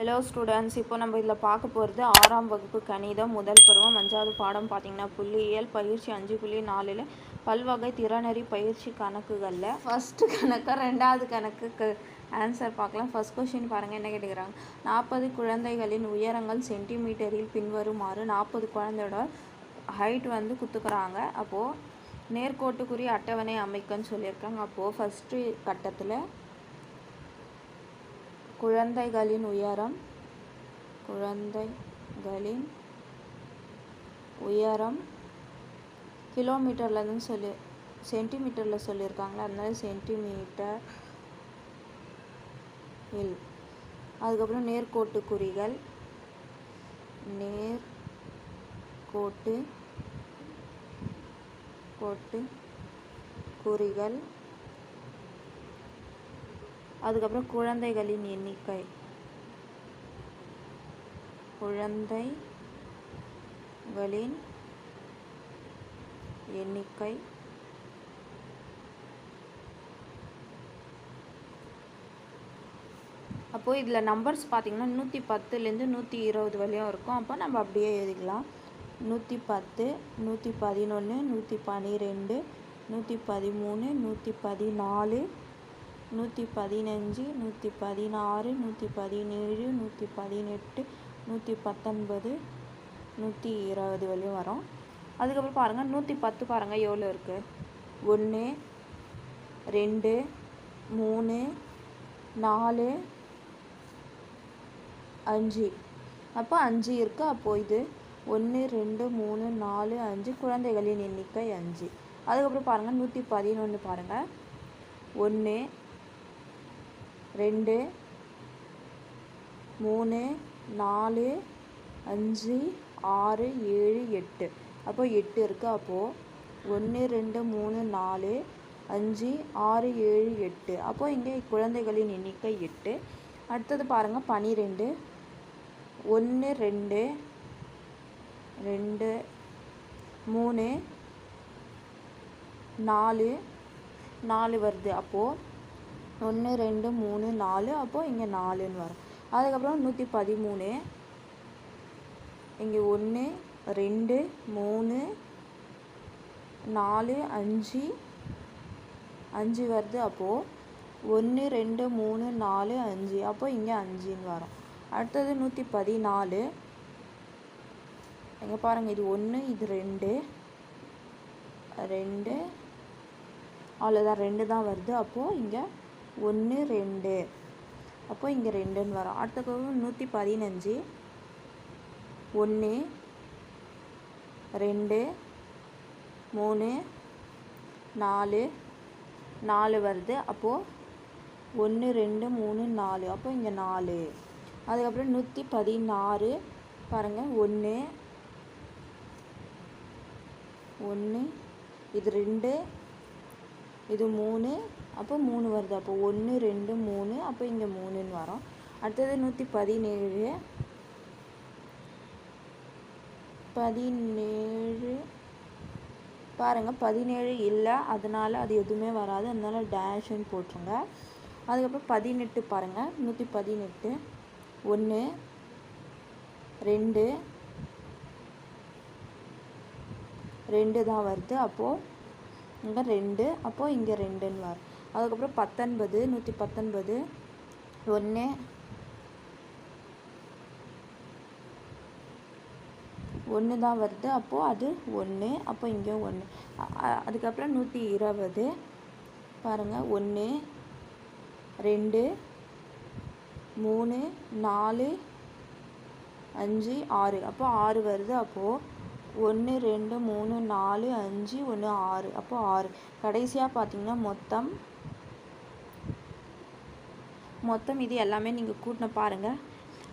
Hello students இப்போ நம்ம இதில் பார்க்க போகிறது ஆறாம் வகுப்பு கணிதம். முதல் பருவம் அஞ்சாவது பாடம் பார்த்தீங்கன்னா புள்ளியியல் பயிற்சி அஞ்சு புள்ளி நாலில் பல்வகை திறனறி பயிற்சி கணக்குகளில். ஃபஸ்ட்டு கணக்கு ரெண்டாவது கணக்குக்கு ஆன்சர் பார்க்கலாம். ஃபர்ஸ்ட் கொஷின் பாருங்கள் என்ன கேட்டுக்கிறாங்க? நாற்பது குழந்தைகளின் உயரங்கள் சென்டிமீட்டரில் பின்வருமாறு நாற்பது குழந்தையோட ஹைட் வந்து குத்துக்கிறாங்க. அப்போது நேர்கோட்டுக்குரிய அட்டவணை அமைக்கன்னு சொல்லியிருக்காங்க. அப்போது ஃபஸ்ட்டு கட்டத்தில் குழந்தைகளின் உயரம் குழந்தைகளின் உயரம் கிலோமீட்டர்லன்னு சொல்லி சென்டிமீட்டரில் சொல்லியிருக்காங்களா அதனால சென்டிமீட்டர் இல். அதுக்கப்புறம் நேர்கோட்டு குறிகள் நேர் கோட்டு கோட்டு குறிகள் அதுக்கப்புறம் குழந்தைகளின் எண்ணிக்கை. குழந்தைகளின் எண்ணிக்கை. அப்போது இதில் நம்பர்ஸ் பார்த்திங்கன்னா நூற்றி பத்துலேருந்து நூற்றி இருபது வரையும் இருக்கும். அப்போ நம்ம அப்படியே எழுதிக்கலாம். நூற்றி பத்து நூற்றி பதினொன்று நூற்றி பன்னிரெண்டு நூற்றி பதிமூணு நூற்றி பதினாலு நூற்றி பதினஞ்சு நூற்றி பதினாறு நூற்றி பதினேழு நூற்றி பதினெட்டு நூற்றி பத்தொன்பது நூற்றி இருபது வரையும் வரும். அதுக்கப்புறம் பாருங்கள் நூற்றி பத்து பாருங்கள் எவ்வளோ இருக்குது ஒன்று ரெண்டு மூணு நாலு அஞ்சு. அப்போ அஞ்சு இருக்குது அப்போது இது ஒன்று ரெண்டு மூணு நாலு அஞ்சு குழந்தைகளின் எண்ணிக்கை அஞ்சு. அதுக்கப்புறம் பாருங்கள் நூற்றி பதினொன்று பாருங்கள் ஒன்று ரெண்டு மூணு நாலு அஞ்சு ஆறு ஏழு எட்டு. அப்போ எட்டு இருக்குது அப்போது ஒன்று ரெண்டு மூணு நாலு அஞ்சு ஆறு ஏழு எட்டு. அப்போது இங்கே குழந்தைகளின் எண்ணிக்கை எட்டு. அடுத்தது பாருங்கள் பனிரெண்டு ஒன்று ரெண்டு ரெண்டு மூணு நாலு நாலு வருது. அப்போது ஒன்று ரெண்டு மூணு நாலு அப்போது இங்கே நாலுன்னு வரும். அதுக்கப்புறம் நூற்றி பதிமூணு இங்கே ஒன்று ரெண்டு மூணு நாலு அஞ்சு அஞ்சு வருது அப்போது ஒன்று ரெண்டு மூணு நாலு அஞ்சு அப்போது இங்கே அஞ்சுன்னு வரும். அடுத்தது நூற்றி பதினாலு. இங்கே பாருங்கள் இது ஒன்று இது ரெண்டு ரெண்டு அவ்வளோதான் ரெண்டு தான் வருது. அப்போது இங்கே ஒன்று ரெண்டு. அப்போது இங்கே ரெண்டுன்னு வரும். அடுத்தது நூற்றி பதினஞ்சு. ஒன்று ரெண்டு மூணு நாலு. நாலு வருது. அப்போது ஒன்று ரெண்டு மூணு நாலு. அப்போ இங்கே நாலு. அதுக்கப்புறம் நூற்றி பதினாறு. பாருங்கள் ஒன்று ஒன்று இது ரெண்டு இது மூணு அப்போ மூணு வருது. அப்போ ஒன்று ரெண்டு மூணு அப்போ இங்கே மூணுன்னு வரும். அடுத்தது நூற்றி பதினேழு. பதினேழு பாருங்கள் பதினேழு இல்லை அதனால் அது எதுவுமே வராது. அதனால டேஷுன்னு போட்டுருங்க. அதுக்கப்புறம் பதினெட்டு பாருங்கள் நூற்றி பதினெட்டு ஒன்று ரெண்டு. ரெண்டு தான் வருது. அப்போது இங்கே ரெண்டு அப்போது இங்கே ரெண்டுன்னு வரும். அதுக்கப்புறம் பத்தொன்பது நூற்றி பத்தொன்பது ஒன்று ஒன்று தான் வருது அப்போது அது ஒன்று அப்போ இங்கே ஒன்று அதுக்கப்புறம் நூற்றி இருபது. பாருங்கள் ஒன்று ரெண்டு மூணு நாலு அஞ்சு ஆறு. அப்போ ஆறு வருது அப்போது ஒன்று ரெண்டு மூணு நாலு அஞ்சு ஒன்று ஆறு. அப்போது ஆறு. கடைசியாக பார்த்தீங்கன்னா மொத்தம் மொத்தம் இது எல்லாமே நீங்கள் கூட்டின பாருங்கள்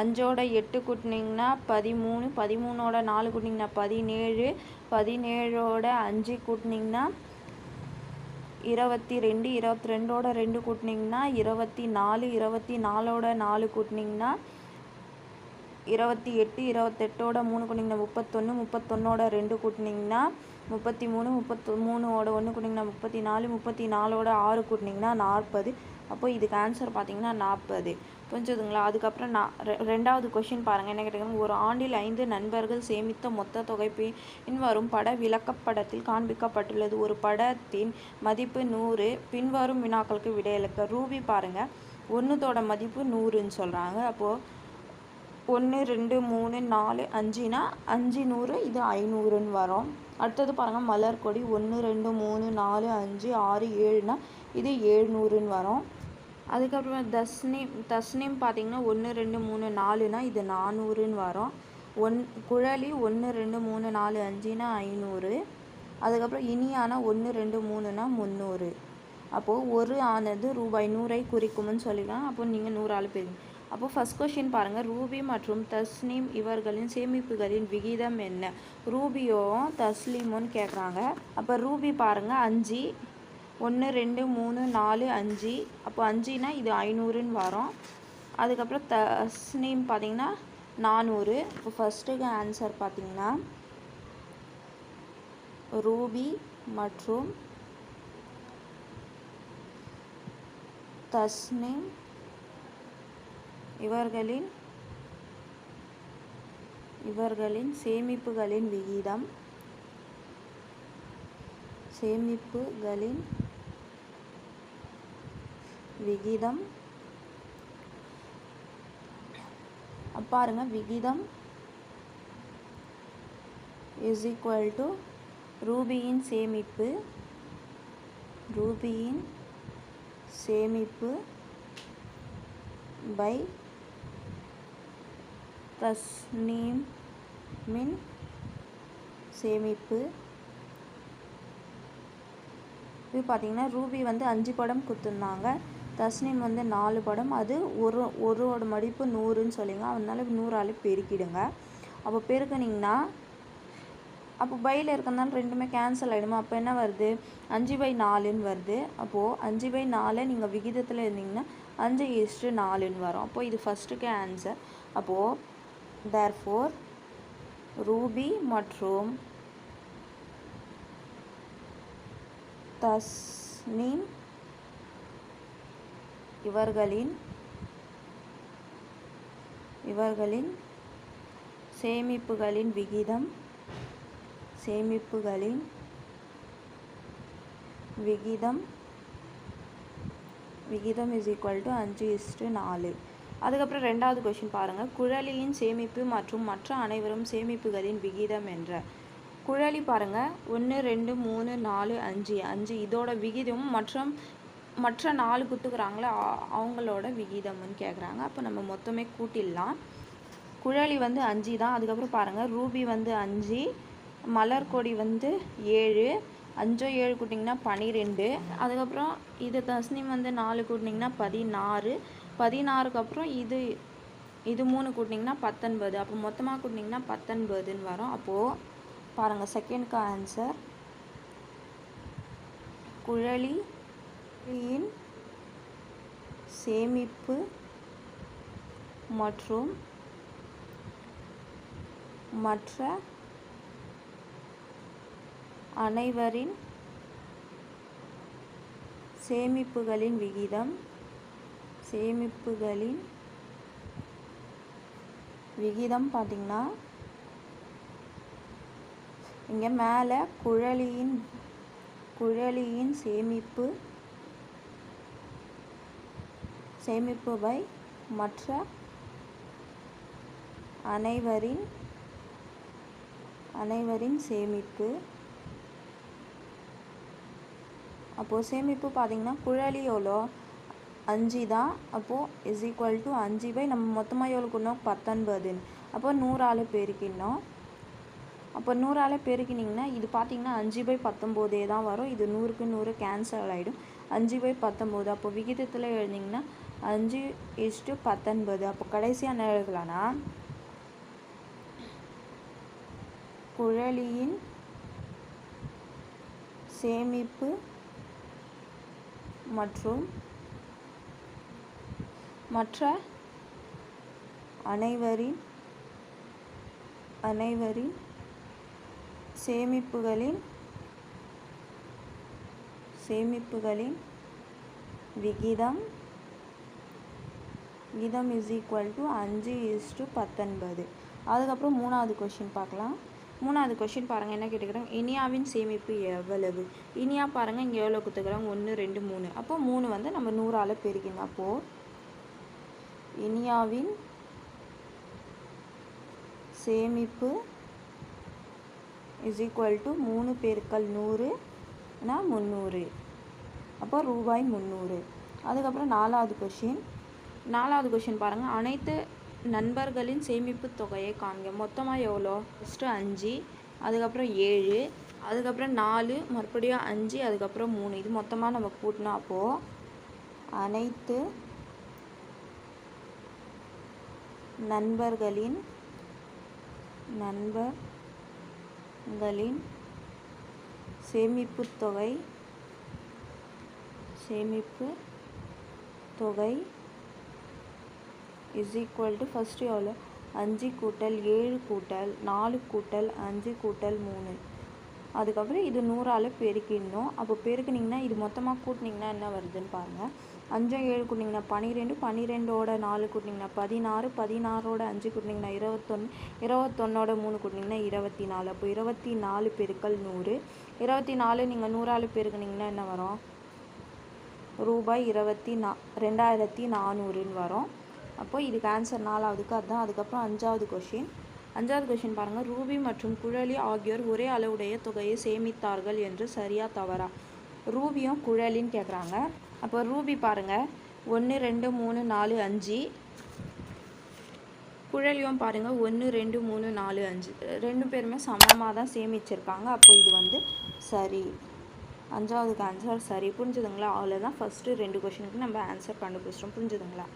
அஞ்சோட எட்டு கூட்டினீங்கன்னா பதிமூணு பதிமூணோட நாலு கூட்டினீங்கன்னா பதினேழு பதினேழோட அஞ்சு கூட்டினீங்கன்னா இருபத்தி ரெண்டு இருபத்தி ரெண்டோட ரெண்டு கூட்டினீங்கன்னா இருபத்தி நாலு இருபத்தி நாலோட நாலு கூட்டினீங்கன்னா இருபத்தி எட்டு இருபத்தெட்டோட மூணு கூட்டிங்கன்னா முப்பத்தொன்று முப்பத்தொன்னோட ரெண்டு கூட்டினீங்கன்னா முப்பத்தி மூணு முப்பத்து மூணோட ஒன்று கூட்டிங்கன்னா முப்பத்தி நாலு முப்பத்தி நாலோட ஆறு கூட்டினீங்கன்னா நாற்பது. அப்போ இதுக்கு ஆன்சர் பார்த்தீங்கன்னா நாற்பது. புரிஞ்சுதுங்களா? அதுக்கப்புறம் நான் ரெ- ரெண்டாவது கொஷின் பாருங்கள் என்ன கேட்டிங்கன்னா ஒரு ஆண்டில் ஐந்து நண்பர்கள் சேமித்த மொத்த தொகை பின்வரும் பட விளக்கப்படத்தில் காண்பிக்கப்பட்டுள்ளது. ஒரு படத்தின் மதிப்பு நூறு பின்வரும் வினாக்களுக்கு விடையளிக்க ரூபி பாருங்கள் ஒன்றுத்தோட மதிப்பு நூறுன்னு சொல்கிறாங்க அப்போது ஒன்று ரெண்டு மூணு நாலு அஞ்சுனா அஞ்சு நூறு இது ஐநூறுன்னு வரும். அடுத்தது பாருங்கள் மலர் கொடி ஒன்று ரெண்டு மூணு நாலு அஞ்சு ஆறு ஏழுனா இது ஏழ்நூறுன்னு வரும். அதுக்கப்புறம் தஸ்னிம் தஸ்னிம் பார்த்திங்கன்னா ஒன்று ரெண்டு மூணு நாலுனா இது நானூறுன்னு வரும். ஒன் குழலி ஒன்று ரெண்டு மூணு நாலு அஞ்சுனா ஐநூறு. அதுக்கப்புறம் இனியானா ஒன்று ரெண்டு மூணுனா முந்நூறு. அப்போது ஒரு ஆனது ரூபாய் நூறை குறிக்கும்னு சொல்லிக்கலாம். அப்போ நீங்கள் நூறு ஆள் பெறுங்க அப்போ ஃபர்ஸ்ட் கொஷின் பாருங்கள் ரூபி மற்றும் தஸ்னீம் இவர்களின் சேமிப்புகளின் விகிதம் என்ன? ரூபியோவும் தஸ்லீமும் கேட்குறாங்க அப்போ ரூபி பாருங்கள் அஞ்சு ஒன்று ரெண்டு மூணு நாலு அஞ்சு. அப்போ அஞ்சுனா இது ஐநூறுன்னு வரும். அதுக்கப்புறம் தஸ்னீம் பார்த்தீங்கன்னா நானூறு. இப்போ ஃபஸ்ட்டுக்கு ஆன்சர் பார்த்தீங்கன்னா ரூபி மற்றும் தஸ்னீம் இவர்களின் இவர்களின் சேமிப்புகளின் விகிதம் சேமிப்புகளின் விகிதம் பாருங்க விகிதம் இஸ் ஈக்குவல் டு ரூபியின் சேமிப்பு ரூபியின் சேமிப்பு பை தஸ்னீம் மின் சேமிப்பு. இது பார்த்தீங்கன்னா ரூபி வந்து அஞ்சு படம் கொடுத்துருந்தாங்க. தஸ்னீம் வந்து நாலு படம். அது ஒரு ஒருவோட மடிப்பு நூறுன்னு சொல்லிங்க. அதனால நூறால் பெருக்கிடுங்க. அப்போ பெருக்குனிங்கன்னா அப்போ பையில் இருக்கிறதுனால ரெண்டுமே கேன்சல் ஆகிடுமா அப்போ என்ன வருது? அஞ்சு பை நாலுன்னு வருது. அப்போது அஞ்சு பை நாலு நீங்கள் விகிதத்தில் இருந்தீங்கன்னா அஞ்சு ஈஸ்ட்டு நாலுன்னு வரும். அப்போது இது ஃபஸ்ட்டுக்கு ஆன்சர் அப்போது தேர்ஃபோர் ரூபி மற்றும் தஸ்னீம் இவர்களின் இவர்களின் சேமிப்புகளின் விகிதம் சேமிப்புகளின் விகிதம் விகிதம் இஸ் ஈக்குவல் டு அஞ்சு இஸ்டு நாலு. அதுக்கப்புறம் ரெண்டாவது கொஷின் பாருங்கள் குழலியின் சேமிப்பு மற்றும் மற்ற அனைவரும் சேமிப்புகளின் விகிதம் என்ற. குழலி பாருங்கள் ஒன்று ரெண்டு மூணு நாலு அஞ்சு. அஞ்சு இதோட விகிதம் மற்றும் மற்ற நாலு குத்துக்கிறாங்களே அவங்களோட விகிதம்னு கேட்குறாங்க அப்போ நம்ம மொத்தமே கூட்டிடலாம். குழலி வந்து அஞ்சு தான். அதுக்கப்புறம் பாருங்கள் ரூபி வந்து அஞ்சு மலர் கொடி வந்து ஏழு அஞ்சோ ஏழு கூட்டிங்கன்னா பனிரெண்டு. அதுக்கப்புறம் இது தஸ்னிம் வந்து நாலு கூட்டினிங்கன்னா பதினாறு. பதினாறுக்கு அப்புறம் இது இது மூணு கூட்டினிங்கன்னா பத்தொன்பது. அப்போ மொத்தமாக கூட்டினிங்கன்னா பத்தொன்பதுன்னு வரும். அப்போது பாருங்கள் செகண்ட்க்கு ஆன்சர் குழலியின் சேமிப்பு மற்றும் மற்ற அனைவரின் சேமிப்புகளின் விகிதம் சேமிப்புகளின் விகிதம் பார்த்திங்கன்னா இங்கே மேலே குழலியின் குழலியின் சேமிப்பு சேமிப்பு பை மற்ற அனைவரின் அனைவரின் சேமிப்பு. அப்போது சேமிப்பு பார்த்திங்கன்னா குழலி எவ்வளோ? அஞ்சு தான். அப்போது இஸ் ஈக்குவல் டு அஞ்சு பை நம்ம மொத்தமாக எவ்வளோ பத்தொன்பதுன்னு அப்போ நூறால் பெருக்கிடணும் அப்போ நூறால் பெருக்கினீங்கன்னா இது பார்த்தீங்கன்னா அஞ்சு பை பத்தொம்போதே தான் வரும். இது நூறுக்கு நூறு கேன்சல் ஆகிடும் அஞ்சு பை பத்தொம்போது. அப்போ விகிதத்தில் எழுதிங்கன்னா அஞ்சு இஷ்டு பத்தொன்பது. அப்போ கடைசியாக என்ன எழுதலான்னா குழலியின் சேமிப்பு மற்றும் மற்ற அனைவரின் அனைவரின் சேமிப்புகளின் சேமிப்புகளின் விகிதம் விகிதம் இஸ் ஈக்குவல் டு அஞ்சு இஸ் டு பத்தொன்பது. அதுக்கப்புறம் மூணாவது கொஷின் பார்க்கலாம். மூணாவது கொஷின் பாருங்கள் என்ன கேட்டுக்கிறாங்க இனியாவின் சேமிப்பு எவ்வளவு? இனியா பாருங்கள் இங்கே எவ்வளோ கொடுத்துக்கிறாங்க ஒன்று ரெண்டு மூணு. அப்போ மூணு வந்து நம்ம நூறால் பெருக்கணும் அப்போது இனியாவின் சேமிப்பு இஸ் ஈக்குவல் டு மூணு பெருக்கல் நூறுனா முந்நூறு. அப்போ ரூபாய் முந்நூறு. அதுக்கப்புறம் நாலாவது கொஷின் நாலாவது கொஷின் பாருங்கள் அனைத்து நண்பர்களின் சேமிப்பு தொகையை காண்க. மொத்தமாக எவ்வளோ? ஃபஸ்ட்டு அஞ்சு அதுக்கப்புறம் ஏழு அதுக்கப்புறம் நாலு மறுபடியும் அஞ்சு அதுக்கப்புறம் மூணு. இது மொத்தமாக நம்ம கூட்டினா அப்போது அனைத்து நண்பர்களின் நண்பர்களின் சேமிப்பு தொகை சேமிப்பு தொகை இஸ் ஈக்குவல் டு ஃபஸ்ட்டு எவ்வளோ அஞ்சு கூட்டல் ஏழு கூட்டல் நாலு கூட்டல் அஞ்சு கூட்டல் மூணு. அதுக்கப்புறம் இது நூறால் பெருக்கிடணும். அப்போ பெருக்குனிங்கன்னா இது மொத்தமாக கூட்டினீங்கன்னா என்ன வருதுன்னு பாருங்கள் அஞ்சும் ஏழு கூட்டினீங்கன்னா பன்னிரெண்டு பன்னிரெண்டோட நாலு கூட்டினீங்கன்னா பதினாறு பதினாறோட அஞ்சு கூட்டினீங்கன்னா இருபத்தொன்று இருபத்தொன்னோட மூணு கூட்டினீங்கன்னா இருபத்தி நாலு அப்போ இருபத்தி நாலு பெருக்கல் நூறு. இருபத்தி நாலு நீங்கள் நூறால் பெருக்குனீங்கன்னா என்ன வரும்? ரூபாய் இருபத்தி நா ரெண்டாயிரத்தி நானூறுன்னு வரும். அப்போ இதுக்கு ஆன்சர் நாலாவதுக்கு அதுதான் அதுக்கப்புறம் அஞ்சாவது கொஷின் அஞ்சாவது கொஷின் பாருங்கள் ரூபி மற்றும் குழலி ஆகியோர் ஒரே அளவுடைய தொகையை சேமித்தார்கள் என்று சரியா தவறா? ரூபியும் குழலின்னு கேட்குறாங்க அப்போ ரூபி பாருங்கள் ஒன்று ரெண்டு மூணு நாலு அஞ்சு. குழலியும் பாருங்கள் ஒன்று ரெண்டு மூணு நாலு அஞ்சு. ரெண்டு பேருமே சமமாக தான் சேமிச்சிருக்காங்க. அப்போ இது வந்து சரி. அஞ்சாவதுக்கு ஆன்சர் சரி. புரிஞ்சுதுங்களா? அவ்வளோதான் ஃபஸ்ட்டு ரெண்டு கொஷினுக்கு நம்ம ஆன்சர் கண்டுபிடிச்சிட்டோம். புரிஞ்சுதுங்களா?